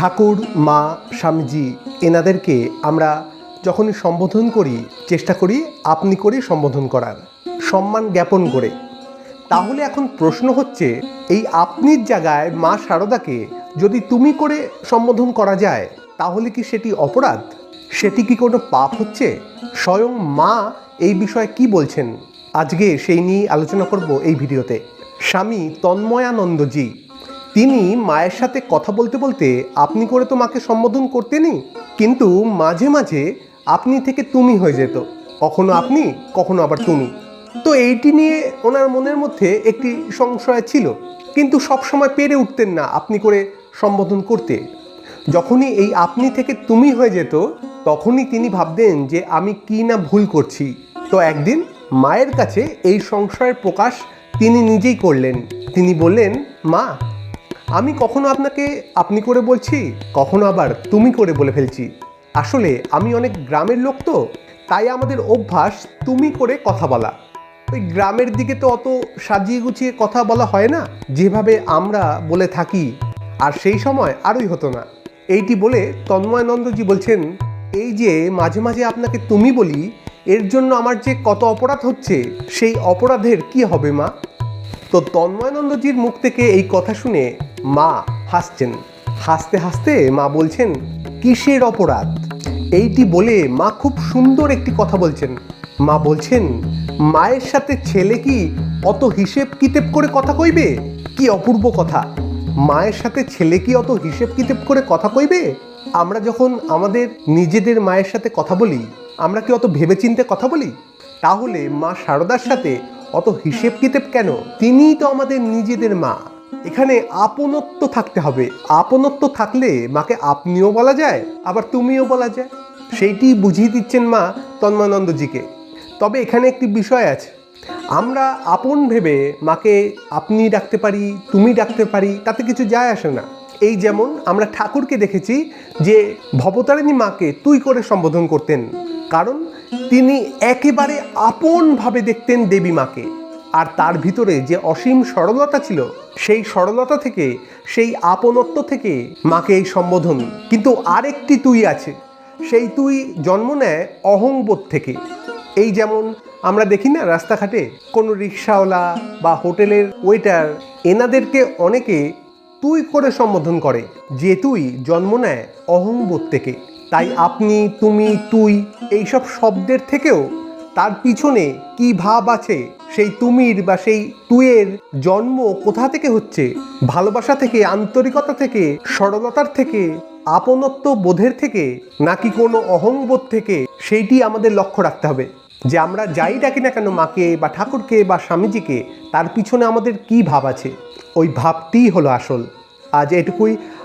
ঠাকুর, মা, স্বামীজি এনাদেরকে আমরা যখনই সম্বোধন করি, চেষ্টা করি আপনি করে সম্বোধন করার, সম্মান জ্ঞাপন করে। তাহলে এখন প্রশ্ন হচ্ছে, এই আপনির জায়গায় মা শারদাকে যদি তুমি করে সম্বোধন করা যায়, তাহলে কি সেটি অপরাধ? সেটি কি কোনো পাপ হচ্ছে? স্বয়ং মা এই বিষয়ে কি বলছেন? আজকে সেই নিয়ে আলোচনা করব এই ভিডিওতে। স্বামী তন্ময়ানন্দজি। তিনি মায়ের সাথে কথা বলতে বলতে আপনি করে তো মাকে সম্বোধন করতেনই। কিন্তু মাঝে মাঝে আপনি থেকে তুমি হয়ে যেত। কখনো আপনি, কখনো আবার তুমি। তো এইটি নিয়ে ওনার মনের মধ্যে একটি সংশয় ছিল। কিন্তু সব সময় পেরে উঠতেন না আপনি করে সম্বোধন করতে। যখনই এই আপনি থেকে তুমি হয়ে যেত, তখনই তিনি ভাবতেন যে আমি কি না ভুল করছি। তো একদিন মায়ের কাছে এই সংশয়ের প্রকাশ তিনি নিজেই করলেন। তিনি বললেন, মা আমি কখনো আপনাকে আপনি করে বলছি, কখনো আবার তুমি করে বলে ফেলছি। আসলে আমি অনেক গ্রামের লোক তো, তাই আমাদের অভ্যাস তুমি করে কথা বলা। ওই গ্রামের দিকে তো অত সাজিয়ে গুছিয়ে কথা বলা হয় না, যেভাবে আমরা বলে থাকি। আর সেই সময় আরই হতো না। এইটি বলে তন্ময়ানন্দজি বলছেন, এই যে মাঝে মাঝে আপনাকে তুমি বলি, এর জন্য আমার যে কত অপরাধ হচ্ছে, সেই অপরাধের কি হবে মা? তো তন্ময়ানন্দজির মুখ থেকে এই কথা শুনে মা হাসছেন। হাসতে হাসতে মা বলছেন, কিসের অপরাধ? এইটি বলে মা খুব সুন্দর একটি কথা বলছেন। মা বলছেন, মায়ের সাথে ছেলে কি অত হিসেব কিতেব করে কথা কইবে? কি অপূর্ব কথা। মায়ের সাথে ছেলে কি অত হিসেব কিতেব করে কথা কইবে? আমরা যখন আমাদের নিজেদের মায়ের সাথে কথা বলি, আমরা কি অত ভেবেচিন্তে কথা বলি? তাহলে মা সারদার সাথে অত হিসেব কিতেব কেন? তিনিই তো আমাদের নিজেদের মা। এখানে আপনত্ব থাকতে হবে। আপনত্ব থাকলে মাকে আপনিও বলা যায়, আবার তুমিও বলা যায়। সেইটি বুঝিয়ে দিচ্ছেন মা তন্মানন্দজিকে। তবে এখানে একটি বিষয় আছে। আমরা আপন ভেবে মাকে আপনি ডাকতে পারি, তুমি ডাকতে পারি, তাতে কিছু যায় আসে না। এই যেমন আমরা ঠাকুরকে দেখেছি যে ভবতারিণী মাকে তুই করে সম্বোধন করতেন। কারণ তিনি একেবারে আপনভাবে দেখতেন দেবী মাকে। আর তার ভিতরে যে অসীম সরলতা ছিল, সেই সরলতা থেকে, সেই আপনত্ব থেকে মাকে এই সম্বোধন। কিন্তু আরেকটি তুই আছে, সেই তুই জন্ম নেয় অহংবোধ থেকে। এই যেমন আমরা দেখি না রাস্তাঘাটে কোনো রিক্সাওয়ালা বা হোটেলের ওয়েটার, এনাদেরকে অনেকে তুই করে সম্বোধন করে, যে তুই জন্ম নেয় অহংবোধ থেকে। তাই আপনি, তুমি, তুই এইসব শব্দের থেকেও তার পিছনে কি ভাব আছে? সেই তুমির বা সেই তুইয়ের জন্ম কোথা থেকে হচ্ছে? ভালোবাসা থেকে, আন্তরিকতা থেকে, সরলতার থেকে, আপনত্ব বোধের থেকে, নাকি কোনো অহংবোধ থেকে? সেইটি আমাদের লক্ষ্য রাখতে হবে। যে আমরা যাই ডাকি না কেন, মাকে বা ঠাকুরকে বা স্বামীজিকে, তার পিছনে আমাদের কি ভাব আছে? ওই ভাবটিই হলো আসল। আজ এটুকুই।